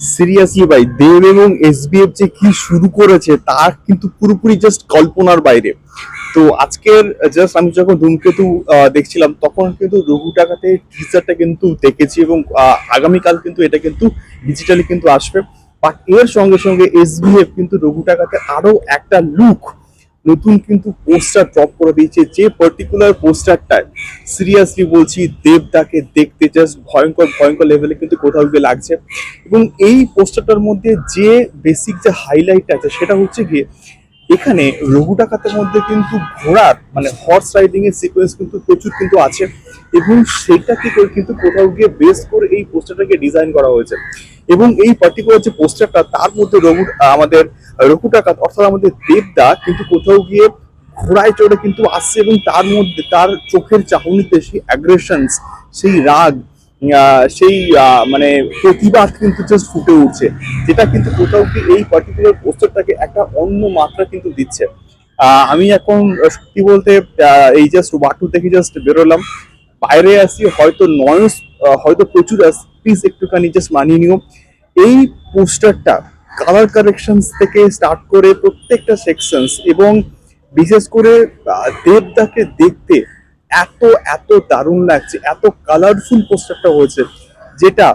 Seriously ভাই, দেব এবং SBF যে কি শুরু করেছে তা কিন্তু পুরোপুরি জাস্ট কল্পনার বাইরে। তো আজকের জাস্ট আমি যখন ধূমকেতু দেখছিলাম, তখন কিন্তু রঘু টাকাতে টিজারটা কিন্তু দেখেছি এবং আগামীকাল কিন্তু এটা কিন্তু ডিজিটালি কিন্তু আসবে। বাট এর সঙ্গে সঙ্গে এসবিএফ কিন্তু রঘু টাকাতে আরও একটা লুক নতুন কিন্তু পোস্টার ড্রপ করে দিয়েছে। যে পার্টিকুলার পোস্টারটায় সিরিয়াসলি বলছি, দেবদাকে দেখতে জাস্ট ভয়ঙ্কর ভয়ঙ্কর লেভেলে কিন্তু কোথাও গিয়ে লাগছে। এবং এই পোস্টারটার মধ্যে যে বেসিক যে হাইলাইট আছে, সেটা হচ্ছে গিয়ে এখানে রঘু ডাকাতের মধ্যে কিন্তু ঘোড়ার মানে হর্স রাইডিং এর সিকোয়েন্স কিন্তু প্রচুর কিন্তু আছে এবং সেটাকে কিন্তু কোথাও গিয়ে বেস করে এই পোস্টারটাকে ডিজাইন করা হয়েছে। এবং এই পার্টিকুলার যে পোস্টারটা তার মধ্যে রঘু আমাদের রঘু ডাকাত, অর্থাৎ আমাদের দেবদা কিন্তু কোথাও গিয়ে ঘোড়ায় চড়ে কিন্তু আসছে এবং তার মধ্যে, তার চোখের চাহনিতে সেই অ্যাগ্রেশনস সেই রাগ সেই মানে প্রতিবাদ কিন্তু জাস্ট ফুটে উঠছে। যেটা কিন্তু কোথাও কি এই পার্টিকুলার পোস্টারটাকে একটা অন্য মাত্রা কিন্তু দিচ্ছে। আমি এখন সত্যি বলতে এই জাস্ট ওয়াটু থেকে জাস্ট বেরোলাম। বাইরে আসি, হয়তো নয়েস হয়তো প্রচুর আস প্লিজ একটুখানি জাস্ট মানিয়ে নিও। এই পোস্টারটা কালার কারেকশনস থেকে স্টার্ট করে প্রত্যেকটা সেকশনস এবং বিশেষ করে দেবদাকে দেখতে এত এত দারুণ লাগছে, এত কালারফুল পোস্টারটা হয়েছে, যেটা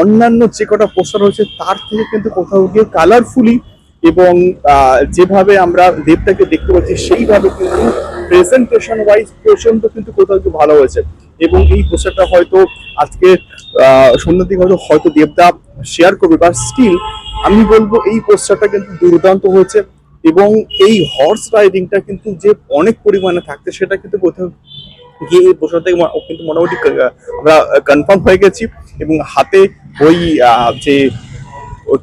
অন্যান্য যে কটা পোস্টার হয়েছে, তার থেকে কিন্তু কোথাও গিয়ে কালারফুলি এবং যেভাবে আমরা দেবটাকে দেখতে পাচ্ছি, সেইভাবে কিন্তু প্রেজেন্টেশন ওয়াইজ প্রচণ্ড কিন্তু কোথাও গিয়ে ভালো হয়েছে। এবং এই পোস্টারটা হয়তো আজকে সন্ধ্যার দিকে হয়তো হয়তো দেবদা শেয়ার করবে বা স্টিল আমি বলব এই পোস্টারটা কিন্তু দুর্দান্ত হয়েছে। এবং এই হর্স রাইডিংটা কিন্তু যে অনেক পরিমাণে থাকছে, সেটা কিন্তু কোথাও গিয়ে এই থেকে কিন্তু মোটামুটি আমরা কনফার্ম হয়ে গেছি এবং হাতে ওই যে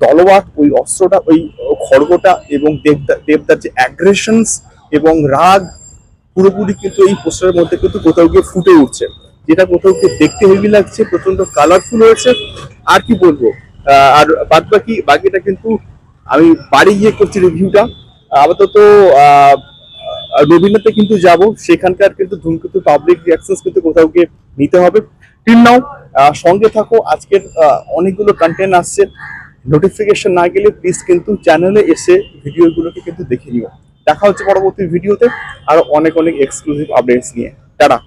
তলোয়ার, ওই অস্ত্রটা, ওই খড়গটা এবং দেবদা দেবদার যে অ্যাগ্রেশনস এবং রাগ পুরোপুরি কিন্তু এই পোস্টারের মধ্যে কিন্তু কোথাও গিয়ে ফুটে উঠছে। যেটা কোথাও গিয়ে দেখতে হেভি লাগছে প্রচণ্ড কালারফুল হয়েছে। আর কি বলব? আর বাদ বাকি বাকিটা কিন্তু আমি বাড়ি গিয়ে করছি রিভিউটা আপাতত রবীন্দ্রতে কিন্তু যাব। সেখানকার কিন্তু ধূমকেতু পাবলিক রিয়াকশন কিন্তু কোথাও গিয়ে নিতে হবে। টিল নাও সঙ্গে থাকো। আজকের অনেকগুলো কন্টেন্ট আসছে। নোটিফিকেশন না গেলে প্লিজ কিন্তু চ্যানেলে এসে ভিডিওগুলোকে কিন্তু দেখে নিও। দেখা হচ্ছে পরবর্তী ভিডিওতে আর অনেক অনেক এক্সক্লুসিভ আপডেটস নিয়ে। টাটা।